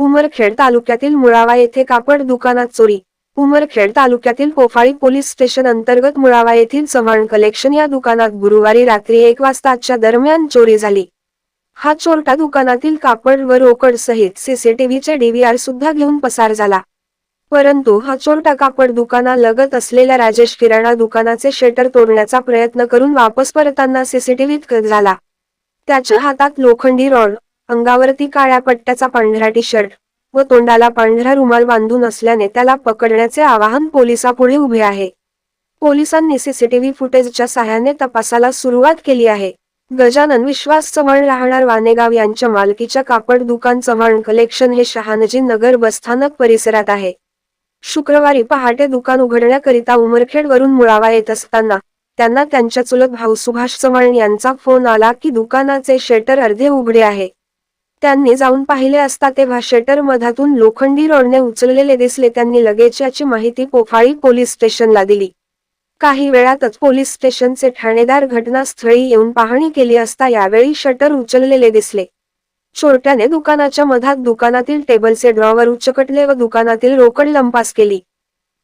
उमरखेड तालुक्यातील मुळावा येथे कापड दुकानात चोरी. उमरखेड तालुक्यातील पोफाळी पोलीस स्टेशन अंतर्गत मुळावा येथील चव्हाण कलेक्शन या दुकानात गुरुवारी रात्री एक वाजताच्या दरम्यान चोरी झाली. हा चोरटा दुकानातील कापड व रोकड सहित सीसीटीव्हीचे डीव्हीआर सुद्धा घेऊन पसार झाला. परंतु हा चोरटा कापड दुकाना लगत असलेल्या राजेश किराणा दुकानाचे शटर तोडण्याचा प्रयत्न करून वापस परताना सीसीटीव्हीत झाला. त्याच्या हातात लोखंडी रॉड अंगावरती काळ्या पट्ट्याचा पांढरा टी शर्ट व तोंडाला पांढरा रुमाल बांधून असल्याने त्याला पकडण्याचे आवाहन पोलिसापुढे उभे आहे. पोलिसांनी सीसीटीव्ही फुटेजच्या सहाय्याने तपासाला सुरुवात केली आहे. गजानन विश्वास चव्हाण राहणार वानेगाव यांच्या मालकीच्या कापड दुकान चव्हाण कलेक्शन हे शहानजी नगर बसस्थानक परिसरात आहे. शुक्रवारी पहाटे दुकान उघडण्याकरिता उमरखेडवरून मुळावा येत असताना त्यांना त्यांच्या चुलत भाऊ सुभाष चव्हाण यांचा फोन आला की दुकानाचे शटर अर्धे उघडे आहे. त्यांनी जाऊन पाहिले असता तेव्हा शटर मधातून लोखंडी रोडने उचललेले दिसले. त्यांनी लगेच याची माहिती पोफाळी पोलीस स्टेशनला दिली. काही वेळातच पोलीस स्टेशनचे ठाणेदार घटनास्थळी येऊन पाहणी केली असता यावेळी शटर उचललेले दिसले. चोरट्याने दुकानाच्या मधात दुकानातील टेबलचे ड्रॉवर उचकटले व दुकानातील रोकड लंपास केली.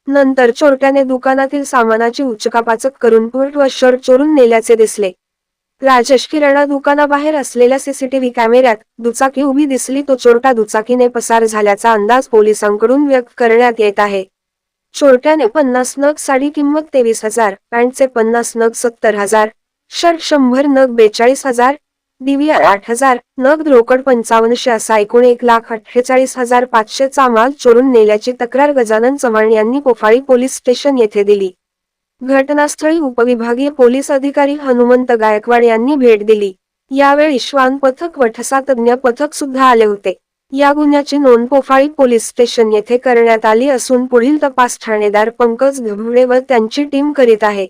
नंतर चोरट्याने दुकानातील सामानाची उचकापाचक करून पुट व शर्ट चोरून नेल्याचे दिसले. राजेश दुकानाबाहेर असलेल्या सीसीटीव्ही कॅमेऱ्यात दुचाकी उभी दिसली तो चोरटा दुचाकीने पसार झाल्याचा अंदाज पोलिसांकडून व्यक्त करण्यात येत आहे. चोरट्याने पन्नास नग साडी किंमत तेवीस हजार पॅन्टचे पन्नास नग सत्तर हजार शर्ट शंभर नग बेचाळीस हजार दिव्या आठ हजार नग रोकड पंचावन्नशे असा एकूण एक लाख अठ्ठेचाळीस हजार पाचशेचा माल चोरून नेल्याची तक्रार गजानन चव्हाण यांनी पोफाळी पोलीस स्टेशन येथे दिली. घटनास्थळी उपविभागीय पोलीस अधिकारी हनुमंत गायकवाड यांनी भेट दिली. यावेळी श्वान पथक व ठसा तज्ञ पथक सुद्धा आले होते. या गुन्ह्याची नोंद पोफाळी पोलीस स्टेशन येथे करण्यात आली असून पुढील तपास ठाणेदार पंकज गभुळे व त्यांची टीम करीत आहे.